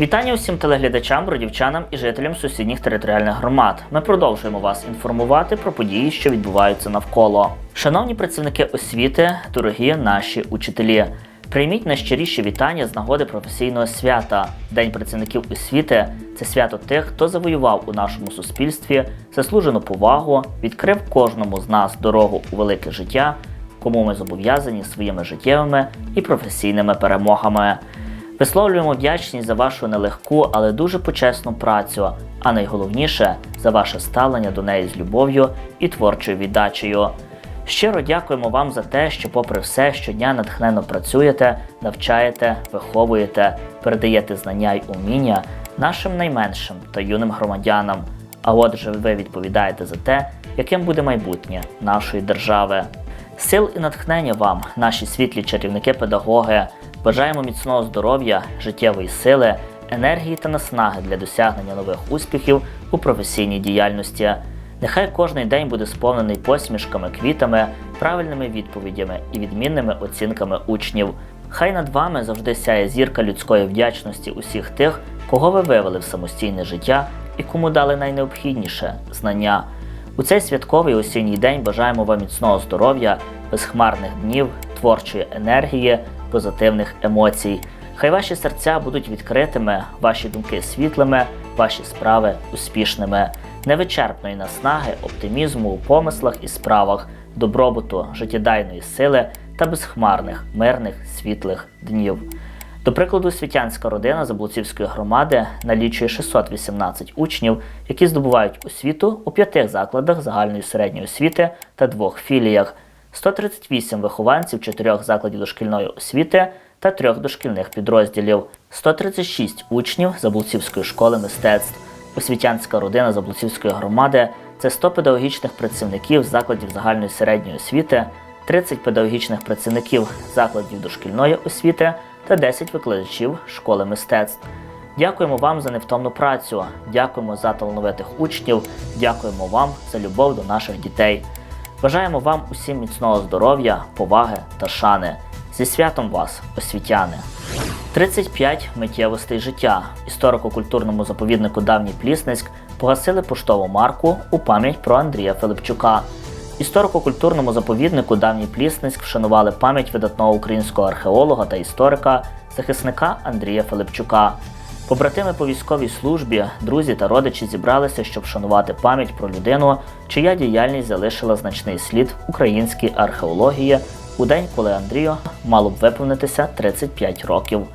Вітання усім телеглядачам, бродівчанам і жителям сусідніх територіальних громад. Ми продовжуємо вас інформувати про події, що відбуваються навколо. Шановні працівники освіти, дорогі наші учителі. Прийміть найщиріші вітання з нагоди професійного свята. День працівників освіти це свято тих, хто завоював у нашому суспільстві заслужену повагу, відкрив кожному з нас дорогу у велике життя, кому ми зобов'язані своїми життєвими і професійними перемогами. Висловлюємо вдячність за вашу нелегку, але дуже почесну працю, а найголовніше за ваше ставлення до неї з любов'ю і творчою віддачею. Щиро дякуємо вам за те, що, попри все, щодня натхненно працюєте, навчаєте, виховуєте, передаєте знання й уміння нашим найменшим та юним громадянам. А отже, ви відповідаєте за те, яким буде майбутнє нашої держави. Сил і натхнення вам, наші світлі чарівники-педагоги. Бажаємо міцного здоров'я, життєвої сили, енергії та наснаги для досягнення нових успіхів у професійній діяльності. Нехай кожний день буде сповнений посмішками, квітами, правильними відповідями і відмінними оцінками учнів. Хай над вами завжди сяє зірка людської вдячності усіх тих, кого ви вивели в самостійне життя і кому дали найнеобхідніше знання. У цей святковий осінній день бажаємо вам міцного здоров'я, безхмарних днів, творчої енергії, позитивних емоцій. Хай ваші серця будуть відкритими, ваші думки світлими, ваші справи успішними, невичерпної наснаги, оптимізму у помислах і справах, добробуту, життєдайної сили та безхмарних, мирних, світлих днів. До прикладу, світянська родина Заблуцівської громади налічує 618 учнів, які здобувають освіту у п'яти закладах загальної середньої освіти та двох філіях, 138 вихованців чотирьох закладів дошкільної освіти та трьох дошкільних підрозділів, 136 учнів Заблуцівської школи мистецтв. Освітянська родина Заблуцівської громади це 100 педагогічних працівників закладів загальної середньої освіти, 30 педагогічних працівників закладів дошкільної освіти та 10 викладачів школи мистецтв. Дякуємо вам за невтомну працю, дякуємо за талановитих учнів, дякуємо вам за любов до наших дітей. Бажаємо вам усім міцного здоров'я, поваги та шани. Зі святом вас, освітяни! 35 миттєвостей життя. Історико-культурному заповіднику Давній Плісницьк погасили поштову марку у пам'ять про Андрія Филипчука. Історико-культурному заповіднику Давній Плісницьк вшанували пам'ять видатного українського археолога та історика, захисника Андрія Филипчука. Побратими по військовій службі, друзі та родичі зібралися, щоб вшанувати пам'ять про людину, чия діяльність залишила значний слід в українській археології у день, коли Андрію мало б виповнитися 35 років.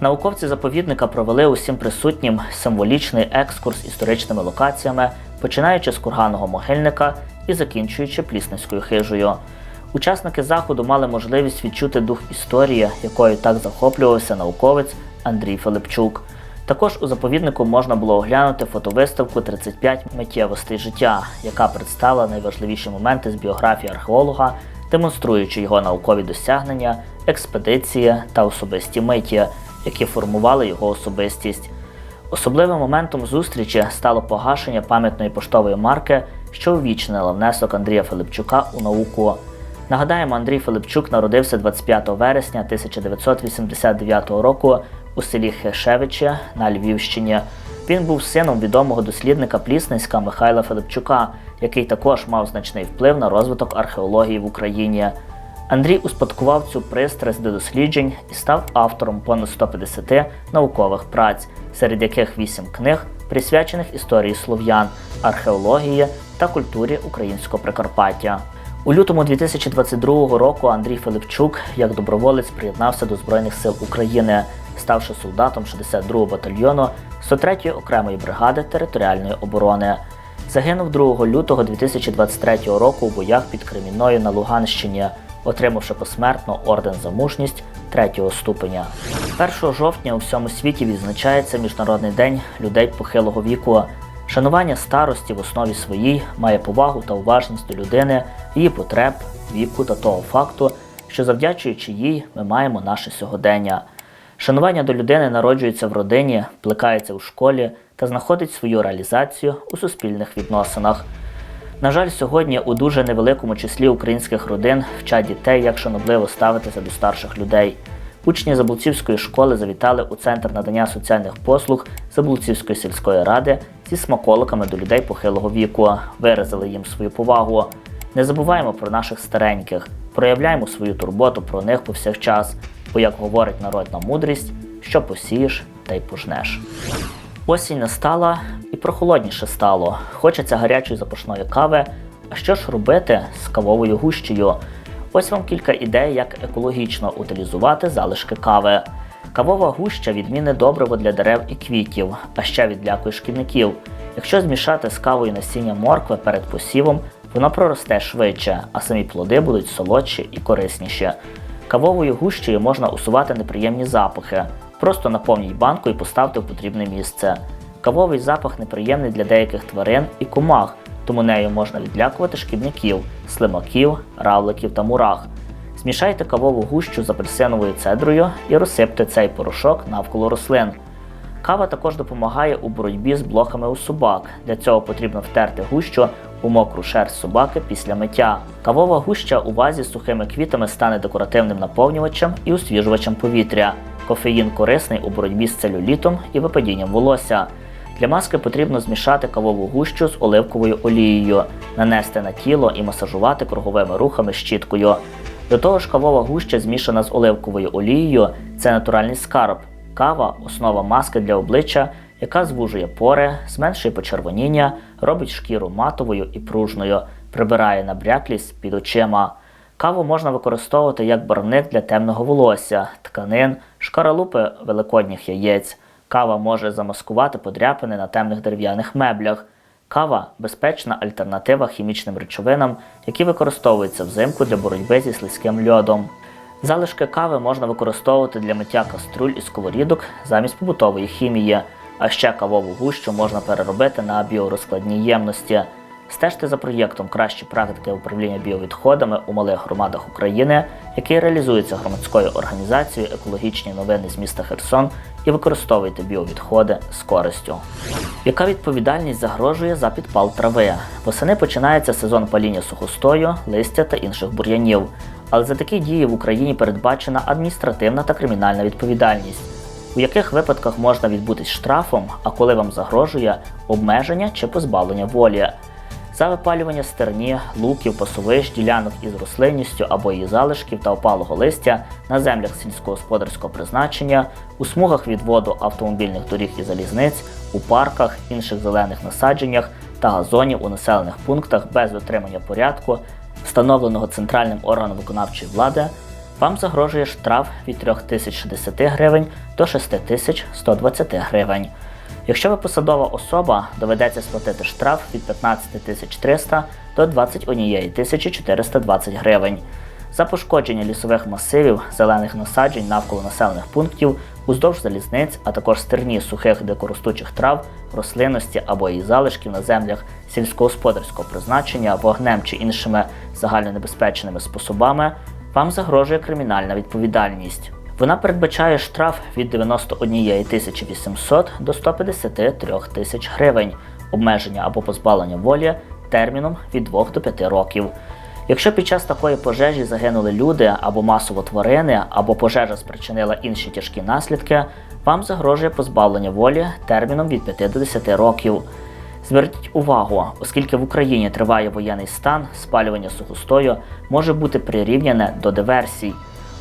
Науковці заповідника провели усім присутнім символічний екскурс історичними локаціями, починаючи з курганного могильника і закінчуючи плісницькою хижею. Учасники заходу мали можливість відчути дух історії, якою так захоплювався науковець Андрій Филипчук. Також у заповіднику можна було оглянути фотовиставку «35 миттєвостей життя, яка представила найважливіші моменти з біографії археолога, демонструючи його наукові досягнення, експедиції та особисті миті, які формували його особистість. Особливим моментом зустрічі стало погашення пам'ятної поштової марки, що увічнила внесок Андрія Филипчука у науку. Нагадаємо, Андрій Филипчук народився 25 вересня 1989 року у селі Хешевичі на Львівщині. Він був сином відомого дослідника Плісницька Михайла Филипчука, який також мав значний вплив на розвиток археології в Україні. Андрій успадкував цю пристрасть до досліджень і став автором понад 150 наукових праць, серед яких 8 книг, присвячених історії слов'ян, археології та культурі українського Прикарпаття. У лютому 2022 року Андрій Филипчук як доброволець приєднався до Збройних сил України, ставши солдатом 62-го батальйону 103-ї окремої бригади територіальної оборони. Загинув 2 лютого 2023 року у боях під Кремінною на Луганщині, отримавши посмертно орден за мужність третього ступеня. 1 жовтня у всьому світі відзначається Міжнародний день людей похилого віку. Шанування старості в основі своїй має повагу та уважність до людини, її потреб, віку та того факту, що завдячуючи їй, ми маємо наше сьогодення. Шанування до людини народжується в родині, плекається у школі та знаходить свою реалізацію у суспільних відносинах. На жаль, сьогодні у дуже невеликому числі українських родин вчать дітей, як шанобливо ставитися до старших людей. Учні Забулцівської школи завітали у центр надання соціальних послуг Забулцівської сільської ради зі смаколиками до людей похилого віку, виразили їм свою повагу. Не забуваємо про наших стареньких, проявляємо свою турботу про них повсякчас, бо, як говорить народна мудрість, що посієш, та й пожнеш. Осінь настала і прохолодніше стало. Хочеться гарячої запашної кави. А що ж робити з кавовою гущею? Ось вам кілька ідей, як екологічно утилізувати залишки кави. Кавова гуща відмінне добриво для дерев і квітів, а ще відлякує шкідників. Якщо змішати з кавою насіння моркви перед посівом, вона проросте швидше, а самі плоди будуть солодші і корисніші. Кавовою гущею можна усувати неприємні запахи. Просто наповніть банку і поставте в потрібне місце. Кавовий запах неприємний для деяких тварин і комах, тому нею можна відлякувати шкідників, слимаків, равликів та мурах. Змішайте кавову гущу з апельсиновою цедрою і розсипте цей порошок навколо рослин. Кава також допомагає у боротьбі з блохами у собак. Для цього потрібно втерти гущу у мокру шерсть собаки після миття. Кавова гуща у вазі з сухими квітами стане декоративним наповнювачем і освіжувачем повітря. Кофеїн корисний у боротьбі з целюлітом і випадінням волосся. Для маски потрібно змішати кавову гущу з оливковою олією, нанести на тіло і масажувати круговими рухами щіткою. До того ж, кавова гуща змішана з оливковою олією це натуральний скарб. Кава основа маски для обличчя, яка звужує пори, зменшує почервоніння, робить шкіру матовою і пружною, прибирає набряклість під очима. Каву можна використовувати як барвник для темного волосся, тканин, шкаралупи великодніх яєць. Кава може замаскувати подряпини на темних дерев'яних меблях. Кава безпечна альтернатива хімічним речовинам, які використовуються взимку для боротьби зі слизьким льодом. Залишки кави можна використовувати для миття каструль і сковорідок замість побутової хімії, а ще кавову гущу можна переробити на біорозкладні ємності. Стежте за проєктом Кращі практики управління біовідходами у малих громадах України, який реалізується громадською організацією Екологічні новини з міста Херсон, і використовуйте біовідходи з користю. Яка відповідальність загрожує за підпал трави? Восени починається сезон паління сухостою, листя та інших бур'янів. Але за такі дії в Україні передбачена адміністративна та кримінальна відповідальність, у яких випадках можна відбутись штрафом, а коли вам загрожує обмеження чи позбавлення волі. За випалювання стерні, луків, пасовищ, ділянок із рослинністю або її залишків та опалого листя на землях сільськогосподарського призначення, у смугах відводу автомобільних доріг і залізниць, у парках, інших зелених насадженнях та газонів у населених пунктах без дотримання порядку, встановленого центральним органом виконавчої влади, вам загрожує штраф від 3060 гривень до 6120 гривень. Якщо ви посадова особа, доведеться сплатити штраф від 15 300 до 21 420 гривень. За пошкодження лісових масивів, зелених насаджень навколо населених пунктів, уздовж залізниць, а також стерні сухих дикоростучих трав, рослинності або її залишків на землях сільськогосподарського призначення, вогнем чи іншими загальнонебезпечними способами, вам загрожує кримінальна відповідальність. Вона передбачає штраф від 91 800 до 153 тисяч гривень, обмеження або позбавлення волі терміном від 2 до 5 років. Якщо під час такої пожежі загинули люди або масово тварини, або пожежа спричинила інші тяжкі наслідки, вам загрожує позбавлення волі терміном від 5 до 10 років. Зверніть увагу, оскільки в Україні триває воєнний стан, спалювання сухостою може бути прирівняне до диверсій.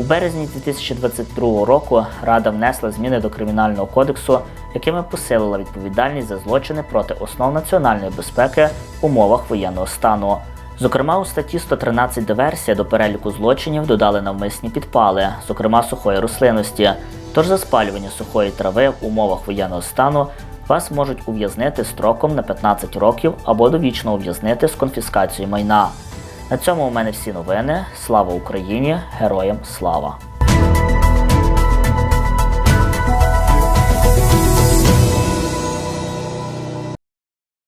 У березні 2022 року Рада внесла зміни до Кримінального кодексу, якими посилила відповідальність за злочини проти основ національної безпеки в умовах воєнного стану. Зокрема, у статті 113 диверсія до переліку злочинів додали навмисні підпали, зокрема сухої рослинності. Тож за спалювання сухої трави в умовах воєнного стану вас можуть ув'язнити строком на 15 років або довічно ув'язнити з конфіскацією майна. На цьому у мене всі новини. Слава Україні! Героям слава!